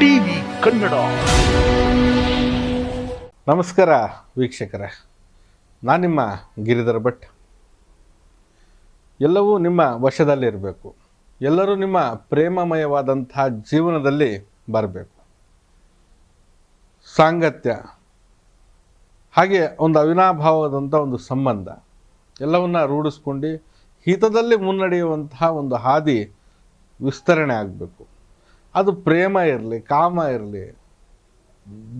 TV Kannada. ನಮಸ್ಕಾರ ವೀಕ್ಷಕರೇ. ನಾನು ನಿಮ್ಮ ಗಿರಿಧರ ಭಟ್. ಎಲ್ಲವೂ ನಿಮ್ಮ ವಶದಲ್ಲಿರಬೇಕು ಎಲ್ಲರೂ ನಿಮ್ಮ ಪ್ರೇಮಮಯವಾದಂತಹ ಜೀವನದಲ್ಲಿ ಬರಬೇಕು. ಸಾಂಗತ್ಯ, ಹಾಗೆ ಒಂದು ಅವಿನಾಭಾವದಂಥ ಒಂದು ಸಂಬಂಧ, ಎಲ್ಲವನ್ನ ರೂಢಿಸ್ಕೊಂಡು ಹಿತದಲ್ಲಿ ಮುನ್ನಡೆಯುವಂತಹ ಒಂದು ಹಾದಿ ವಿಸ್ತರಣೆ ಆಗಬೇಕು. ಅದು ಪ್ರೇಮ ಇರಲಿ, ಕಾಮ ಇರಲಿ,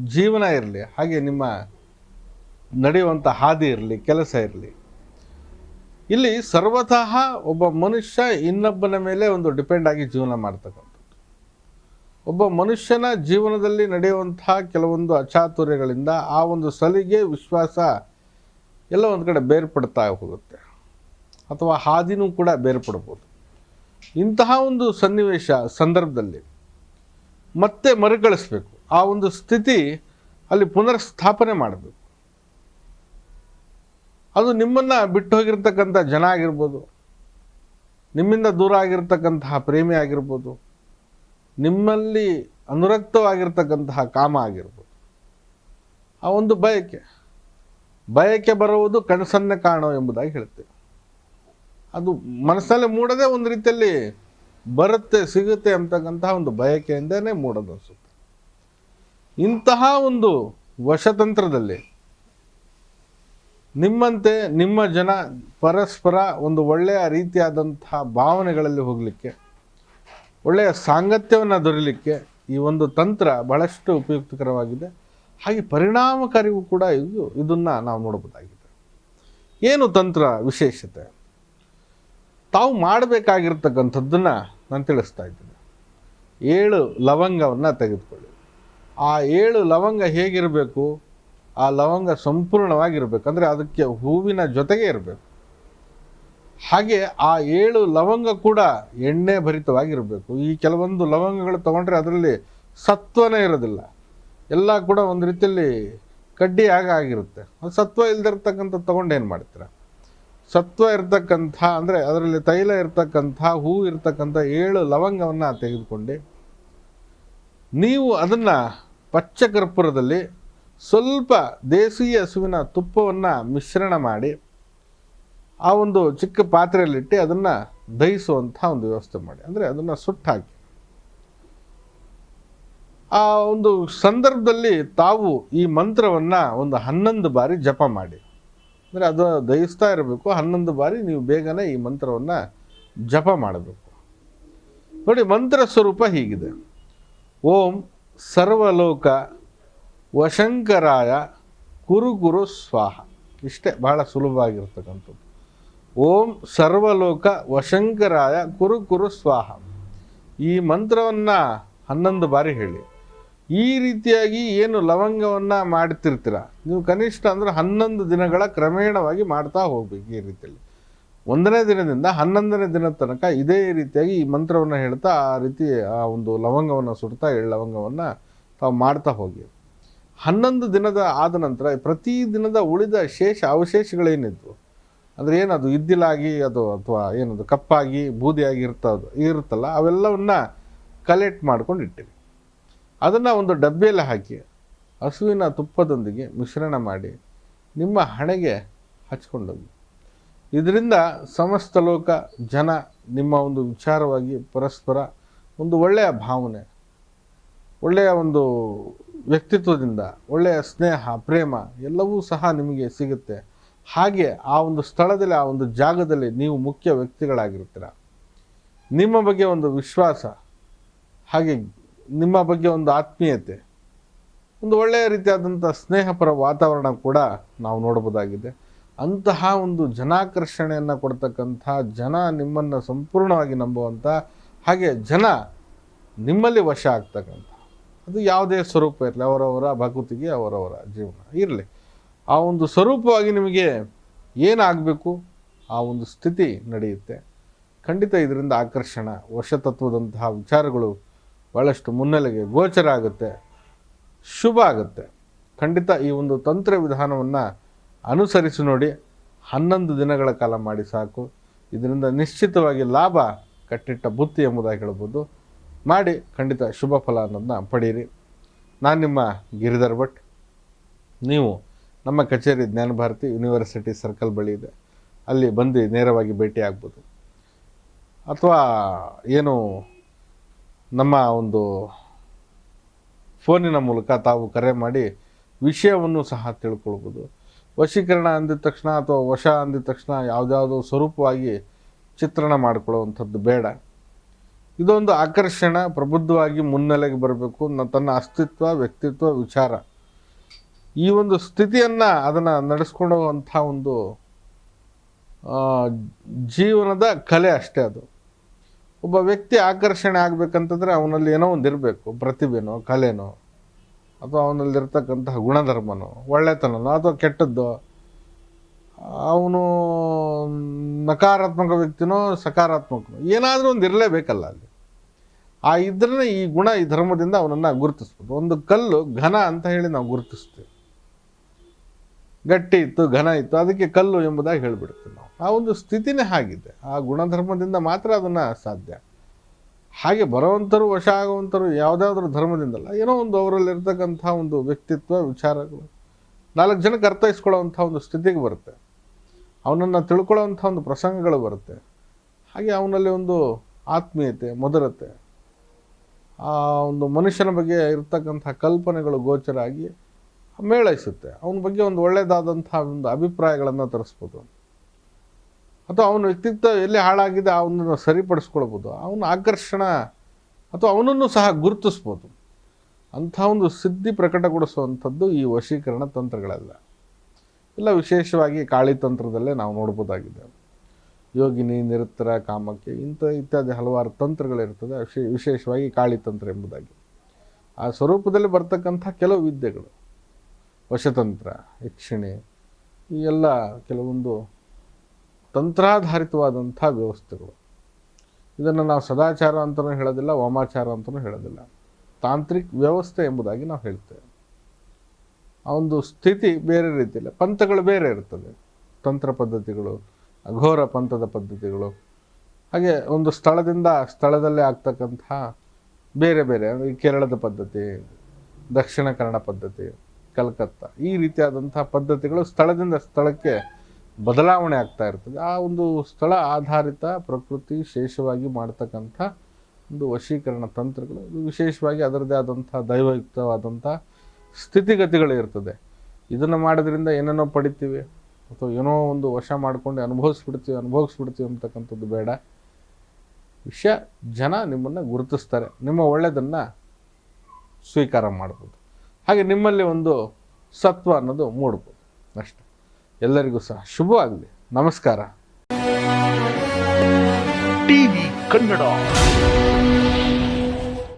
ಜೀವನ ಇರಲಿ, ಹಾಗೆ ನಿಮ್ಮ ನಡೆಯುವಂಥ ಹಾದಿ ಇರಲಿ, ಕೆಲಸ ಇರಲಿ. ಇಲ್ಲಿ ಸರ್ವತಃ ಒಬ್ಬ ಮನುಷ್ಯ ಇನ್ನೊಬ್ಬನ ಮೇಲೆ ಒಂದು ಡಿಪೆಂಡ್ ಆಗಿ ಜೀವನ ಮಾಡ್ತಕ್ಕಂಥದ್ದು. ಒಬ್ಬ ಮನುಷ್ಯನ ಜೀವನದಲ್ಲಿ ನಡೆಯುವಂತಹ ಕೆಲವೊಂದು ಅಚಾತುರ್ಯಗಳಿಂದ ಆ ಒಂದು ಸಲಿಗೆ ವಿಶ್ವಾಸ ಎಲ್ಲ ಒಂದು ಕಡೆ ಬೇರ್ಪಡ್ತಾ ಹೋಗುತ್ತೆ. ಅಥವಾ ಹಾದಿನೂ ಕೂಡ ಬೇರ್ಪಡ್ಬೋದು. ಇಂತಹ ಒಂದು ಸನ್ನಿವೇಶ, ಸಂದರ್ಭದಲ್ಲಿ ಮತ್ತೆ ಮರುಕಳಿಸ್ಬೇಕು. ಆ ಒಂದು ಸ್ಥಿತಿ ಅಲ್ಲಿ ಪುನರ್ ಸ್ಥಾಪನೆ ಮಾಡಬೇಕು. ಅದು ನಿಮ್ಮನ್ನು ಬಿಟ್ಟು ಹೋಗಿರ್ತಕ್ಕಂಥ ಜನ ಆಗಿರ್ಬೋದು, ನಿಮ್ಮಿಂದ ದೂರ ಆಗಿರ್ತಕ್ಕಂತಹ ಪ್ರೇಮಿ ಆಗಿರ್ಬೋದು, ನಿಮ್ಮಲ್ಲಿ ಅನುರಕ್ತವಾಗಿರ್ತಕ್ಕಂತಹ ಕಾಮ ಆಗಿರ್ಬೋದು. ಆ ಒಂದು ಬಯಕೆ ಬಯಕೆ ಬರುವುದು ಕನಸನ್ನೇ ಕಾಣೋ ಎಂಬುದಾಗಿ ಹೇಳ್ತೇವೆ ಅದು ಮನಸ್ಸಲ್ಲಿ ಮೂಡದೆ ಒಂದು ರೀತಿಯಲ್ಲಿ ಬರುತ್ತೆ, ಸಿಗುತ್ತೆ ಅಂತಕ್ಕಂತಹ ಒಂದು ಬಯಕೆಯಿಂದನೇ ಮೂಡೋದು ಇಂತಹ ಒಂದು ವಶತಂತ್ರದಲ್ಲಿ ನಿಮ್ಮಂತೆ ನಿಮ್ಮ ಜನ ಪರಸ್ಪರ ಒಂದು ಒಳ್ಳೆಯ ರೀತಿಯಾದಂತಹ ಭಾವನೆಗಳಲ್ಲಿ ಹೋಗಲಿಕ್ಕೆ, ಒಳ್ಳೆಯ ಸಾಂಗತ್ಯವನ್ನು ದೊರೆಯಲಿಕ್ಕೆ ಈ ಒಂದು ತಂತ್ರ ಬಹಳಷ್ಟು ಉಪಯುಕ್ತಕರವಾಗಿದೆ. ಹಾಗೆ ಪರಿಣಾಮಕಾರಿಯೂ ಕೂಡ ಇದು, ಇದನ್ನು ನಾವು ನೋಡಬಹುದಾಗಿದೆ ಏನು ತಂತ್ರ ವಿಶೇಷತೆ? ತಾವು ಮಾಡಬೇಕಾಗಿರ್ತಕ್ಕಂಥದ್ದನ್ನು ನಾನು ತಿಳಿಸ್ತಾ ಇದ್ದೀನಿ. ಏಳು ಲವಂಗವನ್ನು ತೆಗೆದುಕೊಳ್ಳಿ. ಆ ಏಳು ಲವಂಗ ಹೇಗಿರಬೇಕು? ಆ ಲವಂಗ ಸಂಪೂರ್ಣವಾಗಿರಬೇಕು. ಅಂದರೆ ಅದಕ್ಕೆ ಹೂವಿನ ಜೊತೆಗೆ ಇರಬೇಕು. ಹಾಗೆ ಆ ಏಳು ಲವಂಗ ಕೂಡ ಎಣ್ಣೆ ಭರಿತವಾಗಿರಬೇಕು. ಈ ಕೆಲವೊಂದು ಲವಂಗಗಳು ತಗೊಂಡ್ರೆ ಅದರಲ್ಲಿ ಸತ್ವನೇ ಇರೋದಿಲ್ಲ. ಎಲ್ಲ ಕೂಡ ಒಂದು ರೀತಿಯಲ್ಲಿ ಕಡ್ಡಿ ಆಗ ಆಗಿರುತ್ತೆ. ಸತ್ವ ಇಲ್ದಿರ್ತಕ್ಕಂಥ ತೊಗೊಂಡೇನು ಮಾಡ್ತೀರಾ? ಸತ್ವ ಇರ್ತಕ್ಕಂಥ, ಅಂದರೆ ಅದರಲ್ಲಿ ತೈಲ ಇರ್ತಕ್ಕಂಥ, ಹೂ ಇರ್ತಕ್ಕಂಥ ಏಳು ಲವಂಗವನ್ನು ತೆಗೆದುಕೊಂಡು. ನೀವು ಅದನ್ನು ಪಚ್ಚ ಕರ್ಪೂರದಲ್ಲಿ ಸ್ವಲ್ಪ ದೇಸೀಯ ಹಸುವಿನ ತುಪ್ಪವನ್ನು ಮಿಶ್ರಣ ಮಾಡಿ, ಆ ಒಂದು ಚಿಕ್ಕ ಪಾತ್ರೆಯಲ್ಲಿಟ್ಟು ಅದನ್ನು ದಹಿಸುವಂಥ ಒಂದು ವ್ಯವಸ್ಥೆ ಮಾಡಿ. ಅಂದರೆ ಅದನ್ನು ಸುಟ್ಟು ಹಾಕಿ ಆ ಒಂದು ಸಂದರ್ಭದಲ್ಲಿ ತಾವು ಈ ಮಂತ್ರವನ್ನು ಒಂದು ಹನ್ನೊಂದು ಬಾರಿ ಜಪ ಮಾಡಿ. ಅಂದರೆ ಅದು ದಯಿಸ್ತಾ ಇರಬೇಕು. ಹನ್ನೊಂದು ಬಾರಿ ನೀವು ಬೇಗನೆ ಈ ಮಂತ್ರವನ್ನು ಜಪ ಮಾಡಬೇಕು. ನೋಡಿ, ಮಂತ್ರ ಸ್ವರೂಪ ಹೀಗಿದೆ. ಓಂ ಸರ್ವಲೋಕ ವಶಂಕರಾಯ ಕುರು ಕುರು ಸ್ವಾಹ. ಇಷ್ಟೇ, ಬಹಳ ಸುಲಭವಾಗಿರ್ತಕ್ಕಂಥದ್ದು. ಓಂ ಸರ್ವಲೋಕ ವಶಂಕರಾಯ ಕುರು ಕುರು ಸ್ವಾಹ. ಈ ಮಂತ್ರವನ್ನು ಹನ್ನೊಂದು ಬಾರಿ ಹೇಳಿ. ಈ ರೀತಿಯಾಗಿ ಏನು ಲವಂಗವನ್ನು ಮಾಡ್ತಿರ್ತೀರ? ನೀವು ಕನಿಷ್ಠ ಅಂದರೆ ಹನ್ನೊಂದು ದಿನಗಳ ಕ್ರಮೇಣವಾಗಿ ಮಾಡ್ತಾ ಹೋಗ್ಬೇಕು ಈ ರೀತಿಯಲ್ಲಿ. ಒಂದನೇ ದಿನದಿಂದ ಹನ್ನೊಂದನೇ ದಿನದ ತನಕ ಇದೇ ರೀತಿಯಾಗಿ ಈ ಮಂತ್ರವನ್ನು ಹೇಳ್ತಾ ಆ ರೀತಿ ಆ ಒಂದು ಲವಂಗವನ್ನು ಸುಡ್ತಾ ಈ ಲವಂಗವನ್ನು ತಾವು ಮಾಡ್ತಾ ಹೋಗಿ. ಹನ್ನೊಂದು ದಿನದ ಆದ ನಂತರ ಪ್ರತಿ ದಿನದ ಉಳಿದ ಶೇಷ ಅವಶೇಷಗಳೇನಿದ್ವು? ಅಂದರೆ ಏನದು? ಇದ್ದಿಲಾಗಿ ಅದು ಅಥವಾ ಏನದು? ಕಪ್ಪಾಗಿ, ಬೂದಿಯಾಗಿ ಇರ್ತದ ಇರುತ್ತಲ್ಲ, ಅವೆಲ್ಲವನ್ನ ಕಲೆಕ್ಟ್ ಮಾಡ್ಕೊಂಡು ಇಟ್ಟಿರಿ. ಅದನ್ನು ಒಂದು ಡಬ್ಬಿಯಲ್ಲಿ ಹಾಕಿ ಹಸುವಿನ ತುಪ್ಪದೊಂದಿಗೆ ಮಿಶ್ರಣ ಮಾಡಿ ನಿಮ್ಮ ಹಣೆಗೆ ಹಚ್ಕೊಂಡೋಗಿ. ಇದರಿಂದ ಸಮಸ್ತ ಲೋಕ, ಜನ ನಿಮ್ಮ ಒಂದು ವಿಚಾರವಾಗಿ ಪರಸ್ಪರ ಒಂದು ಒಳ್ಳೆಯ ಭಾವನೆ, ಒಳ್ಳೆಯ ಒಂದು ವ್ಯಕ್ತಿತ್ವದಿಂದ, ಒಳ್ಳೆಯ ಸ್ನೇಹ, ಪ್ರೇಮ ಎಲ್ಲವೂ ಸಹ ನಿಮಗೆ ಸಿಗುತ್ತೆ. ಹಾಗೆ ಆ ಒಂದು ಸ್ಥಳದಲ್ಲಿ, ಆ ಒಂದು ಜಾಗದಲ್ಲಿ ನೀವು ಮುಖ್ಯ ವ್ಯಕ್ತಿಗಳಾಗಿರ್ತೀರ ನಿಮ್ಮ ಬಗ್ಗೆ ಒಂದು ವಿಶ್ವಾಸ, ಹಾಗೆ ನಿಮ್ಮ ಬಗ್ಗೆ ಒಂದು ಆತ್ಮೀಯತೆ, ಒಂದು ಒಳ್ಳೆಯ ರೀತಿಯಾದಂಥ ಸ್ನೇಹಪರ ವಾತಾವರಣ ಕೂಡ ನಾವು ನೋಡ್ಬೋದಾಗಿದೆ ಅಂತಹ ಒಂದು ಜನಾಕರ್ಷಣೆಯನ್ನು ಕೊಡ್ತಕ್ಕಂಥ ಜನ ನಿಮ್ಮನ್ನು ಸಂಪೂರ್ಣವಾಗಿ ನಂಬುವಂಥ ಹಾಗೆ ಜನ ನಿಮ್ಮಲ್ಲಿ ವಶ ಆಗ್ತಕ್ಕಂಥ, ಅದು ಯಾವುದೇ ಸ್ವರೂಪ ಇರಲಿ, ಅವರವರ ಭಕುತಿಗೆ ಅವರವರ ಜೀವನ ಇರಲಿ. ಆ ಒಂದು ಸ್ವರೂಪವಾಗಿ ನಿಮಗೆ ಏನಾಗಬೇಕು, ಆ ಒಂದು ಸ್ಥಿತಿ ನಡೆಯುತ್ತೆ. ಖಂಡಿತ ಇದರಿಂದ ಆಕರ್ಷಣ, ವಶತತ್ವದಂತಹ ವಿಚಾರಗಳು ಭಾಳಷ್ಟು ಮುನ್ನೆಲೆಗೆ ಗೋಚರ ಆಗುತ್ತೆ. ಶುಭ ಆಗುತ್ತೆ. ಖಂಡಿತ ಈ ಒಂದು ತಂತ್ರ ವಿಧಾನವನ್ನು ಅನುಸರಿಸಿ ನೋಡಿ ಹನ್ನೊಂದು ದಿನಗಳ ಕಾಲ ಮಾಡಿ ಸಾಕು. ಇದರಿಂದ ನಿಶ್ಚಿತವಾಗಿ ಲಾಭ ಕಟ್ಟಿಟ್ಟ ಬುತ್ತಿ ಎಂಬುದಾಗಿ ಹೇಳ್ಬೋದು. ಮಾಡಿ ಖಂಡಿತ ಶುಭ ಫಲ ಅನ್ನೋದನ್ನ ಪಡೀರಿ. ನಾನು ನಿಮ್ಮ ಗಿರಿಧರ್ ಭಟ್. ನೀವು ನಮ್ಮ ಕಚೇರಿ ಜ್ಞಾನ ಭಾರತಿ ಯೂನಿವರ್ಸಿಟಿ ಸರ್ಕಲ್ ಬಳಿ ಇದೆ. ಅಲ್ಲಿ ಬಂದು ನೇರವಾಗಿ ಭೇಟಿ ಆಗ್ಬೋದು ಅಥವಾ ಏನು ನಮ್ಮ ಒಂದು ಫೋನಿನ ಮೂಲಕ ತಾವು ಕರೆ ಮಾಡಿ ವಿಷಯವನ್ನು ಸಹ ತಿಳ್ಕೊಳ್ಬೋದು. ವಶೀಕರಣ ಅಂದಿದ ತಕ್ಷಣ ಅಥವಾ ವಶ ಅಂದಿದ ತಕ್ಷಣ ಯಾವುದ್ಯಾವುದೋ ಸ್ವರೂಪವಾಗಿ ಚಿತ್ರಣ ಮಾಡಿಕೊಳ್ಳುವಂಥದ್ದು ಬೇಡ. ಇದೊಂದು ಆಕರ್ಷಣ, ಪ್ರಬುದ್ಧವಾಗಿ ಮುನ್ನೆಲೆಗೆ ಬರಬೇಕು ತನ್ನ ಅಸ್ತಿತ್ವ, ವ್ಯಕ್ತಿತ್ವ, ವಿಚಾರ. ಈ ಒಂದು ಸ್ಥಿತಿಯನ್ನು ಅದನ್ನು ನಡೆಸ್ಕೊಂಡು ಒಂದು ಜೀವನದ ಕಲೆ ಅಷ್ಟೇ ಅದು. ಒಬ್ಬ ವ್ಯಕ್ತಿ ಆಕರ್ಷಣೆ ಆಗಬೇಕಂತಂದ್ರೆ ಅವನಲ್ಲಿ ಏನೋ ಒಂದು ಇರಬೇಕು ಪ್ರತಿಭೆನೋ, ಕಲೆನೋ, ಅಥವಾ ಅವನಲ್ಲಿರ್ತಕ್ಕಂತಹ ಗುಣಧರ್ಮನೋ, ಒಳ್ಳೆತನನೋ, ಅಥವಾ ಕೆಟ್ಟದ್ದೋ, ಅವನು ನಕಾರಾತ್ಮಕ ವ್ಯಕ್ತಿನೋ, ಸಕಾರಾತ್ಮಕನೋ, ಏನಾದರೂ ಒಂದು ಇರಲೇಬೇಕಲ್ಲ ಅಲ್ಲಿ. ಆ ಇದ್ರೆ ಈ ಗುಣ, ಈ ಧರ್ಮದಿಂದ ಅವನನ್ನು ಗುರುತಿಸ್ಬೋದು. ಒಂದು ಕಲ್ಲು ಘನ ಅಂತ ಹೇಳಿ ನಾವು ಗುರುತಿಸ್ತೀವಿ. ಗಟ್ಟಿ ಇತ್ತು, ಘನ ಇತ್ತು, ಅದಕ್ಕೆ ಕಲ್ಲು ಎಂಬುದಾಗಿ ಹೇಳಿಬಿಡ್ತೀವಿ ನಾವು. ಆ ಒಂದು ಸ್ಥಿತಿನೇ ಹಾಗಿದೆ. ಆ ಗುಣಧರ್ಮದಿಂದ ಮಾತ್ರ ಅದನ್ನು ಸಾಧ್ಯ. ಹಾಗೆ ಬರುವಂಥರು ವಶ ಆಗುವಂಥರು ಯಾವುದಾದ್ರೂ ಧರ್ಮದಿಂದಲ್ಲ, ಏನೋ ಒಂದು ಅವರಲ್ಲಿರ್ತಕ್ಕಂಥ ಒಂದು ವ್ಯಕ್ತಿತ್ವ, ವಿಚಾರಗಳು. ನಾಲ್ಕು ಜನಕ್ಕೆ ಅರ್ಥೈಸ್ಕೊಳ್ಳೋವಂಥ ಒಂದು ಸ್ಥಿತಿಗೆ ಬರುತ್ತೆ. ಅವನನ್ನು ತಿಳ್ಕೊಳ್ಳೋವಂಥ ಒಂದು ಪ್ರಸಂಗಗಳು ಬರುತ್ತೆ. ಹಾಗೆ ಅವನಲ್ಲಿ ಒಂದು ಆತ್ಮೀಯತೆ, ಮಧುರತೆ, ಆ ಒಂದು ಮನುಷ್ಯನ ಬಗ್ಗೆ ಇರ್ತಕ್ಕಂಥ ಕಲ್ಪನೆಗಳು ಗೋಚರ ಆಗಿ ಮೇಳೈಸುತ್ತೆ. ಅವನ ಬಗ್ಗೆ ಒಂದು ಒಳ್ಳೆಯದಾದಂಥ ಒಂದು ಅಭಿಪ್ರಾಯಗಳನ್ನು ತರಿಸ್ಬೋದು ಅಥವಾ ಅವನ ವ್ಯಕ್ತಿತ್ವ ಎಲ್ಲಿ ಹಾಳಾಗಿದೆ ಅವನನ್ನು ಸರಿಪಡಿಸ್ಕೊಳ್ಬೋದು, ಅವನ ಆಕರ್ಷಣ ಅಥವಾ ಅವನನ್ನು ಸಹ ಗುರುತಿಸ್ಬೋದು. ಅಂಥ ಒಂದು ಸಿದ್ಧಿ ಪ್ರಕಟಗೊಳಿಸುವಂಥದ್ದು ಈ ವಶೀಕರಣ ತಂತ್ರಗಳೆಲ್ಲ. ಇಲ್ಲ, ವಿಶೇಷವಾಗಿ ಕಾಳಿ ತಂತ್ರದಲ್ಲೇ ನಾವು ನೋಡ್ಬೋದಾಗಿದೆ. ಯೋಗಿನಿ ನಿರುತ್ತರ ಕಾಮಕ್ಕೆ ಇಂಥ ಇತ್ಯಾದಿ ಹಲವಾರು ತಂತ್ರಗಳಿರ್ತದೆ, ವಿಶೇ- ವಿಶೇಷವಾಗಿ ಕಾಳಿ ತಂತ್ರ ಎಂಬುದಾಗಿ. ಆ ಸ್ವರೂಪದಲ್ಲಿ ಬರ್ತಕ್ಕಂಥ ಕೆಲವು ವಿದ್ಯೆಗಳು, ವಶತಂತ್ರ, ಯಕ್ಷಿಣಿ, ಈ ಎಲ್ಲ ಕೆಲವೊಂದು ತಂತ್ರಾಧಾರಿತವಾದಂಥ ವ್ಯವಸ್ಥೆಗಳು. ಇದನ್ನು ನಾವು ಸದಾಚಾರ ಅಂತಲೂ ಹೇಳೋದಿಲ್ಲ, ವಾಮಾಚಾರ ಅಂತಲೂ ಹೇಳೋದಿಲ್ಲ. ತಾಂತ್ರಿಕ ವ್ಯವಸ್ಥೆ ಎಂಬುದಾಗಿ ನಾವು ಹೇಳ್ತೇವೆ. ಆ ಒಂದು ಸ್ಥಿತಿ ಬೇರೆ ರೀತಿಯಲ್ಲಿ, ಪಂಥಗಳು ಬೇರೆ ಇರ್ತದೆ. ತಂತ್ರ ಪದ್ಧತಿಗಳು, ಅಘೋರ ಪಂಥದ ಪದ್ಧತಿಗಳು, ಹಾಗೆ ಒಂದು ಸ್ಥಳದಿಂದ ಸ್ಥಳದಲ್ಲೇ ಆಗ್ತಕ್ಕಂಥ ಬೇರೆ ಬೇರೆ, ಅಂದರೆ ಕೇರಳದ ಪದ್ಧತಿ, ದಕ್ಷಿಣ ಕನ್ನಡ ಪದ್ಧತಿ, ಕಲ್ಕತ್ತಾ, ಈ ರೀತಿಯಾದಂಥ ಪದ್ಧತಿಗಳು ಸ್ಥಳದಿಂದ ಸ್ಥಳಕ್ಕೆ ಬದಲಾವಣೆ ಆಗ್ತಾ ಇರ್ತದೆ. ಆ ಒಂದು ಸ್ಥಳ ಆಧಾರಿತ ಪ್ರಕೃತಿ ಶೇಷವಾಗಿ ಮಾಡ್ತಕ್ಕಂಥ ಒಂದು ವಶೀಕರಣ ತಂತ್ರಗಳು ವಿಶೇಷವಾಗಿ ಅದರದ್ದೇ ಆದಂಥ ದೈವಯುಕ್ತವಾದಂಥ ಸ್ಥಿತಿಗತಿಗಳು ಇರ್ತದೆ. ಇದನ್ನು ಮಾಡೋದ್ರಿಂದ ಏನೇನೋ ಪಡಿತೀವಿ, ಅಥವಾ ಏನೋ ಒಂದು ವಶ ಮಾಡಿಕೊಂಡು ಅನುಭವಿಸ್ಬಿಡ್ತೀವಿ ಅನುಭವಿಸ್ಬಿಡ್ತೀವಿ ಅಂತಕ್ಕಂಥದ್ದು ಬೇಡ. ವಿಷಯ, ಜನ ನಿಮ್ಮನ್ನು ಗುರುತಿಸ್ತಾರೆ. ನಿಮ್ಮ ಒಳ್ಳೆಯದನ್ನು ಸ್ವೀಕಾರ ಮಾಡ್ಬೋದು. ಹಾಗೆ ನಿಮ್ಮಲ್ಲಿ ಒಂದು ಸತ್ವ ಅನ್ನೋದು ಮೂಡ್ಬೋದು. ಅಷ್ಟೆ. ಎಲ್ಲರಿಗೂ ಸಹ ಶುಭವಾಗಲಿ. ನಮಸ್ಕಾರ. ಟಿವಿ ಕನ್ನಡ.